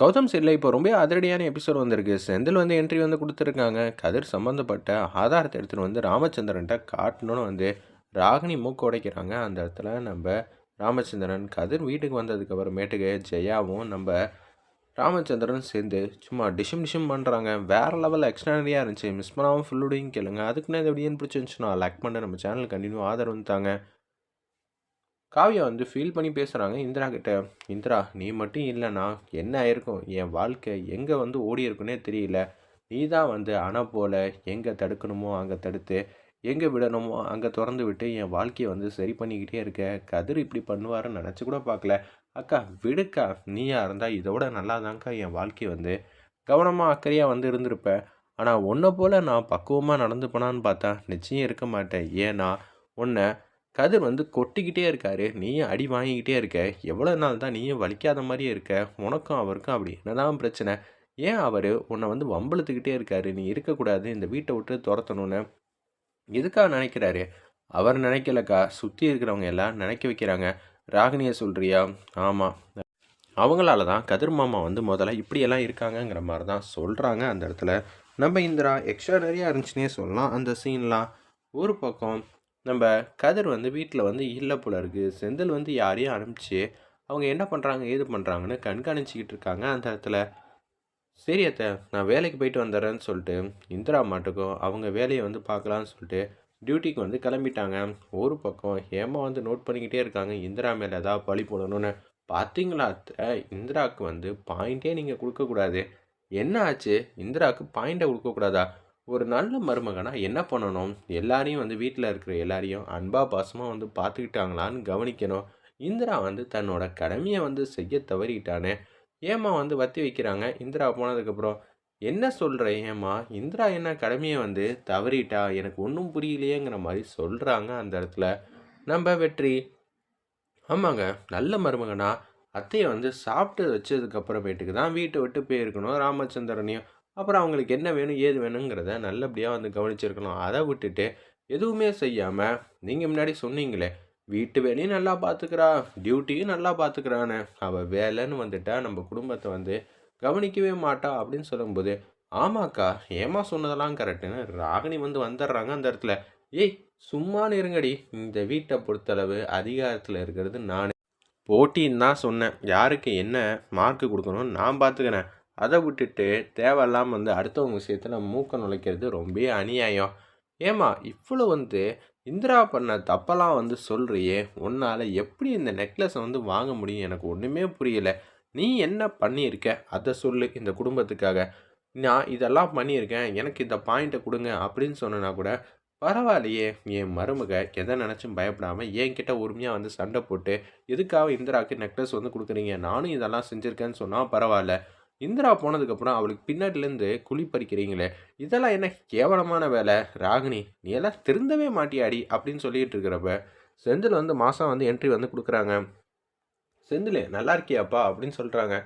கௌதம் சைடில் இப்போ ரொம்ப அதிரடியான எபிசோட் வந்திருக்கு. செந்தில் வந்து என்ட்ரி வந்து கொடுத்துருக்காங்க. கதிர் சம்மந்தப்பட்ட ஆதாரத்தை எடுத்துகிட்டு வந்து ராமச்சந்திரன்ட்ட காட்டணும்னு வந்து ராகினி மூக்கு உடைக்கிறாங்க. அந்த இடத்துல நம்ம ராமச்சந்திரன் கதிர் வீட்டுக்கு வந்ததுக்கு அப்புறமேட்டுக்கு ஜெயாவும் நம்ம ராமச்சந்திரன் சேர்ந்து சும்மா டிஷம் டிஷம் பண்ணுறாங்க வேறு லெவலில் எக்ஸ்ட்ரானரியாக இருந்துச்சு. மிஸ் பண்ணாமல் ஃபுல்லுடையும் கேளுங்க. அதுக்குன்னு இந்த எப்படின்னு பிடிச்சிருந்துச்சுன்னா லைக் பண்ண நம்ம சேனல் கண்டினியூ ஆதரவு தாங்க காவியா வந்து ஃபீல் பண்ணி பேசுகிறாங்க இந்திரா கிட்ட இந்திரா நீ மட்டும் இல்லைனா என்ன ஆயிருக்கும்? என் வாழ்க்கை எங்கே வந்து ஓடி இருக்குன்னே தெரியல. நீ தான் வந்து அணை போல் எங்கே தடுக்கணுமோ அங்கே தடுத்து எங்கே விடணுமோ அங்கே திறந்து விட்டு என் வாழ்க்கையை வந்து சரி பண்ணிக்கிட்டே இருக்க. கதிர் இப்படி பண்ணுவாருன்னு நினச்சி கூட பார்க்கல. அக்கா விடுக்கா. நீயா இருந்தால் இதோட நல்லா தான்க்கா என் வாழ்க்கை வந்து. கவனமாக அக்கறையாக வந்து இருந்திருப்ப. ஆனால் உன்னை போல் நான் பக்குவமாக நடந்து போனான்னு பார்த்தா நிச்சயம் இருக்க மாட்டேன். ஏன்னா உன்னை கதிர் வந்து கொட்டிக்கிட்டே இருக்காரு. நீயும் அடி வாங்கிக்கிட்டே இருக்க. எவ்வளோ நாள் தான் நீயும் வலிக்காத மாதிரியே இருக்க. உனக்கும் அவருக்கும் அப்படி என்னதான் பிரச்சனை? ஏன் அவர் உன்னை வந்து வம்பளத்துக்கிட்டே இருக்காரு? நீ இருக்கக்கூடாது. இந்த வீட்டை விட்டு துரத்தணும்னு. எதுக்காக நினைக்கிறாரு? அவர் நினைக்கலக்கா. சுற்றி இருக்கிறவங்க எல்லாம் நினைக்க வைக்கிறாங்க. ராகினியை சொல்கிறியா ஆமாம் அவங்களால தான் கதிர் மாமா வந்து முதல்ல இப்படியெல்லாம் இருக்காங்கங்கிற மாதிரி தான் சொல்கிறாங்க அந்த இடத்துல. நம்ம இந்திரா எக்ஸ்ட்ரா நிறையா இருந்துச்சுன்னே சொல்லலாம். அந்த சீன்லாம் ஒரு பக்கம் நம்ம கதிர் வந்து வீட்டில் வந்து இல்லை போல இருக்குது செந்தில் வந்து யாரையும் அனுப்பிச்சு அவங்க என்ன பண்ணுறாங்க ஏது பண்ணுறாங்கன்னு கண்காணிச்சிக்கிட்டு இருக்காங்க அந்த இடத்துல. சரி அத்தை நான் வேலைக்கு போயிட்டு வந்துடுறேன்னு சொல்லிட்டு இந்திரா மாட்டுக்கும் அவங்க வேலையை வந்து பார்க்கலான்னு சொல்லிட்டு டியூட்டிக்கு வந்து கிளம்பிட்டாங்க. ஒரு பக்கம் ஹேமா வந்து நோட் பண்ணிக்கிட்டே இருக்காங்க இந்திரா மேலே ஏதாவது பழி போடணும்னு. பார்த்தீங்களா அத்தை இந்திராவுக்கு வந்து பாயிண்ட்டே நீங்கள் கொடுக்கக்கூடாது என்ன ஆச்சு? இந்திராவுக்கு பாயிண்ட்டை கொடுக்கக்கூடாதா ஒரு நல்ல மருமகனாக என்ன பண்ணணும்? எல்லாரையும் வந்து வீட்டில் இருக்கிற எல்லாரையும் அன்பா பாசமாக வந்து பார்த்துக்கிட்டாங்களான்னு கவனிக்கணும். இந்திரா வந்து தன்னோட கடமையை வந்து செய்ய தவறிட்டானே. ஏமா வந்து வத்தி வைக்கிறாங்க? இந்திரா போனதுக்கப்புறம் என்ன சொல்கிற ஏமா இந்திரா என்ன கடமையை வந்து தவறிட்டா? எனக்கு ஒன்றும் புரியலையேங்கிற மாதிரி சொல்கிறாங்க அந்த இடத்துல. நம்ம வெற்றி. ஆமாங்க நல்ல மருமகனா அத்தையை வந்து சாப்பிட்டு வச்சதுக்கப்புறமேட்டுக்கு தான் வீட்டை விட்டு போயிருக்கணும் ராமச்சந்திரனையும். அப்புறம் அவங்களுக்கு என்ன வேணும் ஏது வேணுங்கிறத நல்லபடியாக வந்து கவனிச்சிருக்கணும். அதை விட்டுட்டு எதுவுமே செய்யாமல் நீங்கள் முன்னாடி சொன்னீங்களே வீட்டு வேலையும் நல்லா பார்த்துக்கிறா டியூட்டியும் நல்லா பார்த்துக்கிறான்னு அவள் வேலைன்னு வந்துட்டா நம்ம குடும்பத்தை வந்து கவனிக்கவே மாட்டா அப்படின்னு சொல்லும்போது ஆமாக்கா ஏமா சொன்னதெல்லாம் கரெக்டுன்னு ராகினி வந்து வந்துடுறாங்க அந்த இடத்துல. ஏய் சும்மானு இருங்கடி இந்த வீட்டை பொறுத்தளவு அதிகாரத்தில் இருக்கிறது நான். போட்டின்னு தான் சொன்னேன். யாருக்கு என்ன மார்க்கு கொடுக்கணும்னு நான் பார்த்துக்கிறேன் அதை விட்டுட்டு தேவையில்லாமல் வந்து அடுத்தவங்க விஷயத்தில் மூக்க நுழைக்கிறது ரொம்ப அநியாயம். ஏமா இவ்வளோ வந்து இந்திரா பண்ண தப்பெல்லாம் வந்து சொல்கிறியே உன்னால் எப்படி இந்த நெக்லஸை வந்து வாங்க முடியும்? எனக்கு ஒன்றுமே புரியலை. நீ என்ன பண்ணியிருக்க? அதை சொல்லு இந்த குடும்பத்துக்காக. நான் இதெல்லாம் பண்ணியிருக்கேன் எனக்கு இந்த பாயிண்ட்டை கொடுங்க அப்படின்னு சொன்னா கூட பரவாயில்லையே என் மருமக எதை நினச்சும் பயப்படாமல் என்கிட்ட உரிமையாக வந்து சண்டை போட்டு எதுக்காக இந்திராவுக்கு நெக்லஸ் வந்து கொடுக்குறீங்க? நானும் இதெல்லாம் செஞ்சுருக்கேன்னு சொன்னால் பரவாயில்ல. இந்திரா போனதுக்கப்புறம் அவளுக்கு பின்னாடிலேருந்து குழி பறிக்கிறீங்களே இதெல்லாம் என்ன கேவலமான வேலை? ராகினி நீ எல்லாம் திருந்தவே மாட்டியாடி அப்படின்னு சொல்லிட்டு இருக்கிறப்ப செந்தில் வந்து மாதம் வந்து என்ட்ரி வந்து கொடுக்குறாங்க. செந்தில் நல்லா இருக்கியாப்பா அப்படின்னு சொல்கிறாங்க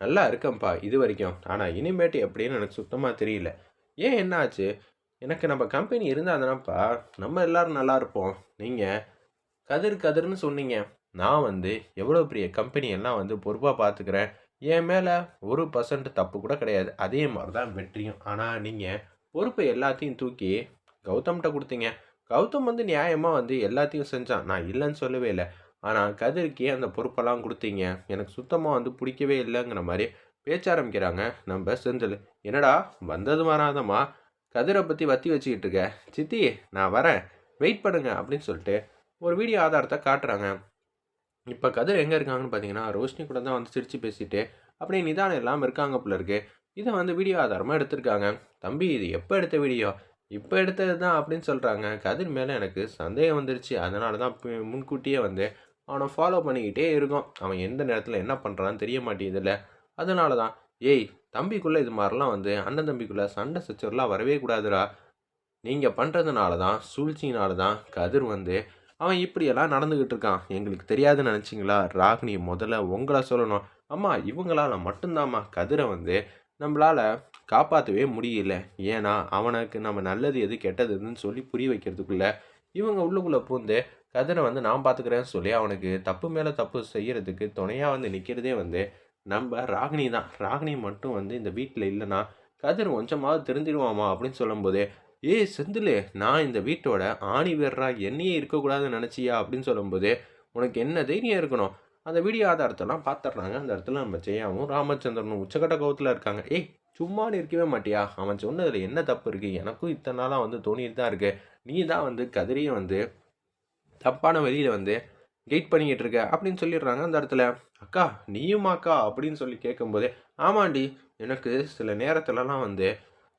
நல்லா இருக்கேன்ப்பா இது வரைக்கும். ஆனால் இனிமேட்டு எப்படின்னு எனக்கு சுத்தமாக தெரியல. ஏன் என்ன ஆச்சு? எனக்கு நம்ம கம்பெனி இருந்தால் தானப்பா நம்ம எல்லோரும் நல்லா இருப்போம். நீங்கள் கதிர் கதிர்னு சொன்னீங்க. நான் வந்து எவ்வளோ பெரிய கம்பெனி எல்லாம் வந்து பொறுப்பாக பார்த்துக்கிறேன் என் மேலே ஒரு பர்சன்ட் தப்பு கூட கிடையாது. அதே மாதிரி தான் வெற்றியும். ஆனால் நீங்கள் பொறுப்பை எல்லாத்தையும் தூக்கி கௌதம்கிட்ட கொடுத்தீங்க. கௌதம் வந்து நியாயமாக வந்து எல்லாத்தையும் செஞ்சான். நான் இல்லைன்னு சொல்லவே இல்லை. ஆனால் கதிர்க்கே அந்த பொறுப்பெல்லாம் கொடுத்தீங்க. எனக்கு சுத்தமாக வந்து பிடிக்கவே இல்லைங்கிற மாதிரி பேச்ச ஆரம்பிக்கிறாங்க நம்ம செந்தில். என்னடா வந்தது வராதம்மா? கதிரை பற்றி வத்தி வச்சுக்கிட்டு இருக்க. சித்தி நான் வரேன். வெயிட் பண்ணுங்க அப்படின்னு சொல்லிட்டு ஒரு வீடியோ ஆதாரத்தை காட்டுறாங்க. இப்போ கதிர் எங்கே இருக்காங்கன்னு பார்த்தீங்கன்னா ரோஷினி கூட தான் வந்து சிரித்து பேசிட்டு அப்படியே நிதானம் இல்லாமல் இருக்காங்க போல இருக்கு. இதை வந்து வீடியோ ஆதாரமாக எடுத்திருக்காங்க. தம்பி இது எப்போ எடுத்த வீடியோ இப்போ எடுத்தது தான் அப்படின்னு சொல்கிறாங்க கதிர் மேலே எனக்கு சந்தேகம் வந்துருச்சு. அதனால தான் முன்கூட்டியே வந்து அவனை ஃபாலோ பண்ணிக்கிட்டே இருக்கும். அவன் எந்த நேரத்தில் என்ன பண்ணுறான்னு தெரிய மாட்டேங்குதுல்ல. அதனால தான் ஏய் தம்பிக்குள்ளே இது மாதிரிலாம் வந்து அண்ணன் தம்பிக்குள்ளே சண்டை சச்சரலாம் வரவே கூடாதுடா. நீங்கள் பண்ணுறதுனால தான் சூழ்ச்சினால தான் கதிர் வந்து அவன் இப்படியெல்லாம் நடந்துக்கிட்டு இருக்கான் எங்களுக்கு தெரியாதுன்னு நினச்சிங்களா? ராகினி முதல்ல உங்களை சொல்லணும். அம்மா இவங்களால் மட்டும்தாம்மா கதிரை வந்து நம்மளால் காப்பாற்றவே முடியல. ஏன்னா அவனுக்கு நம்ம நல்லது எது கெட்டதுன்னு சொல்லி புரிய வைக்கிறதுக்குள்ள இவங்க உள்ளுக்குள்ளே பூந்து கதிரை வந்து நான் பார்த்துக்கிறேன்னு சொல்லி அவனுக்கு தப்பு மேலே தப்பு செய்கிறதுக்கு துணையாக வந்து நிற்கிறதே வந்து நம்ம ராகினி தான். ராகினி மட்டும் வந்து இந்த வீட்டில் இல்லைன்னா கதிர் கொஞ்சமாவது தெரிஞ்சிடுவாமா அப்படின்னு சொல்லும்போது ஏய் செந்திலே நான் இந்த வீட்டோட ஆணி வேர்றா என்னையே இருக்கக்கூடாதுன்னு நினச்சியா அப்படின்னு சொல்லும்போது உனக்கு என்ன தைரியம் இருக்கணும்? அந்த வீடியோ ஆதாரத்தெல்லாம் பார்த்துட்றாங்க அந்த இடத்துல நம்ம ஜெயாவும் ராமச்சந்திரனும் உச்சக்கட்ட கோவத்தில் இருக்காங்க. ஏய் சும்மா இருக்கவே மாட்டியா? அவன் சொன்னதில் என்ன தப்பு இருக்குது எனக்கும் இத்தனை நாளாக வந்து தோணிட்டு தான் இருக்குது நீ தான் வந்து கதிரையும் வந்து தப்பான வழியில் வந்து கெயிட் பண்ணிக்கிட்டு இருக்க அப்படின்னு சொல்லிடுறாங்க அந்த இடத்துல. அக்கா நீயுமாக்கா அப்படின்னு சொல்லி கேட்கும்போது ஆமாண்டி எனக்கு சில நேரத்துலலாம் வந்து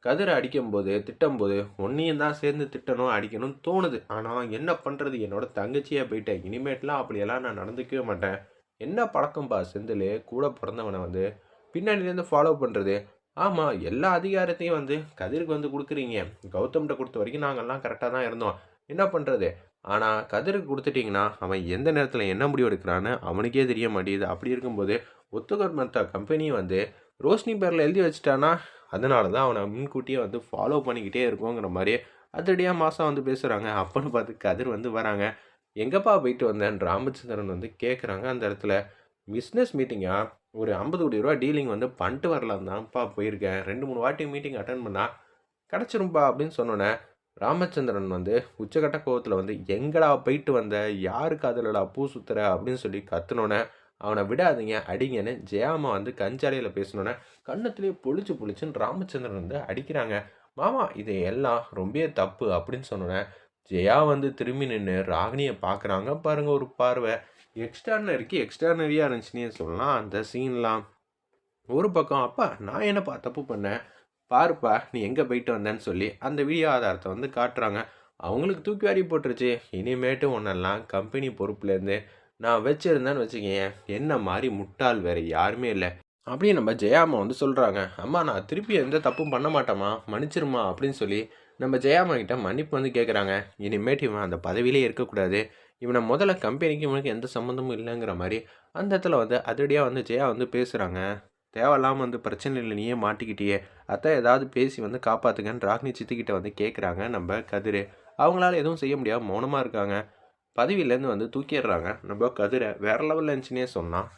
கதிரை அடிக்கும்போது திட்டும்போது ஒன்றையும் தான் சேர்ந்து திட்டணும் அடிக்கணும்னு தோணுது. ஆனால் என்ன பண்ணுறது என்னோட தங்கச்சியாக போயிட்டேன் இனிமேட்லாம் அப்படியெல்லாம் நான் நடந்துக்கவே மாட்டேன். என்ன பழக்கம்பா செந்தில்? கூட பிறந்தவனை வந்து பின்னாடியிலேருந்து ஃபாலோ பண்ணுறது ஆமாம் எல்லா அதிகாரத்தையும் வந்து கதிருக்கு வந்து கொடுக்குறீங்க. கௌதம்கிட்ட கொடுத்த வரைக்கும் நாங்கள்லாம் கரெக்டாக தான் இருந்தோம். என்ன பண்ணுறது ஆனால் கதிருக்கு கொடுத்துட்டிங்கன்னா அவன் எந்த நேரத்தில் என்ன முடிவு எடுக்கிறான்னு அவனுக்கே தெரிய மாட்டேங்குது. அப்படி இருக்கும்போது ஒத்துகர் மத்த கம்பெனி வந்து ரோஷினி பேரில் எழுதி வச்சுட்டானா அதனால தான் அவனை முன்கூட்டியே வந்து ஃபாலோ பண்ணிக்கிட்டே இருக்கோங்கிற மாதிரி அதிரடியாக மாதம் வந்து பேசுகிறாங்க அப்பன்னு பார்த்து கதிர் வந்து வராங்க. எங்கப்பா போயிட்டு வந்தேன் ராமச்சந்திரன் வந்து கேட்குறாங்க அந்த இடத்துல பிஸ்னஸ் மீட்டிங்காக ஒரு ஐம்பது கோடி ரூபா டீலிங் வந்து பண்ணிட்டு வரலாம் தான்ப்பா போயிருக்கேன். ரெண்டு மூணு வாட்டி மீட்டிங் அட்டன் பண்ணால் கிடச்சிரும்பா அப்படின்னு சொன்னோன்னே ராமச்சந்திரன் வந்து உச்சகட்ட கோவத்தில் வந்து எங்கடா போயிட்டு வந்த? யாருக்கு அதில் பூ சுத்துற? அப்படின்னு சொல்லி கத்துனோன்னே அவனை விடாதீங்க அடிங்கன்னு ஜெயாமா வந்து கஞ்சாலையில் பேசினோன்னே கன்னத்துலேயே பொழிச்சு பொழிச்சுன்னு ராமச்சந்திரன் வந்து அடிக்கிறாங்க. மாமா இது எல்லாம் ரொம்ப தப்பு அப்படின்னு சொன்னோன்னே ஜெயா வந்து திரும்பி நின்று ராகினியை பார்க்குறாங்க பாருங்கள் ஒரு பார்வை. எக்ஸ்ட்ரானரிக்கு எக்ஸ்ட்ரானரியாக இருந்துச்சுன்னே சொல்லலாம். அந்த சீன்லாம் ஒரு பக்கம் அப்பா நான் என்னப்பா தப்பு பண்ணேன்? பாருப்பா நீ எங்கே போயிட்டு வந்தேன்னு சொல்லி அந்த வீடியோ ஆதாரத்தை வந்து காட்டுறாங்க. அவங்களுக்கு தூக்கி வாரி போட்டுருச்சு. இனிமேட்டு ஒன்றெல்லாம் கம்பெனி பொறுப்புலேருந்து நான் வச்சுருந்தேன்னு வச்சுக்கேன் என்ன மாதிரி முட்டாள் வேறு யாருமே இல்லை. அப்படியே நம்ம ஜெயாமா வந்து சொல்கிறாங்க அம்மா நான் திருப்பி எந்த தப்பும் பண்ண மாட்டேம்மா. மன்னிச்சிருமா அப்படின்னு சொல்லி நம்ம ஜெயாமா கிட்ட மன்னிப்பு வந்து கேட்குறாங்க இனிமேட்டு இவன் அந்த பதவியிலே இருக்கக்கூடாது. இவனை முதல்ல கம்பெனிக்கு இவனுக்கு எந்த சம்மந்தமும் இல்லைங்கிற மாதிரி அந்த இடத்துல வந்து அதிரடியாக வந்து ஜெயா வந்து பேசுகிறாங்க தேவையில்லாமல் வந்து பிரச்சனையில் நீயே மாட்டிக்கிட்டியே. அத்தை ஏதாவது பேசி வந்து காப்பாற்றுங்கன்னு ராக்னி சித்திக்கிட்ட வந்து கேட்குறாங்க நம்ம கதிர். அவங்களால எதுவும் செய்ய முடியாது மௌனமாக இருக்காங்க. பதவியிலேருந்து வந்து தூக்கிடுறாங்க. நம்ம கதிரை வேறு லெவலில் இருந்துச்சுன்னே சொன்னால்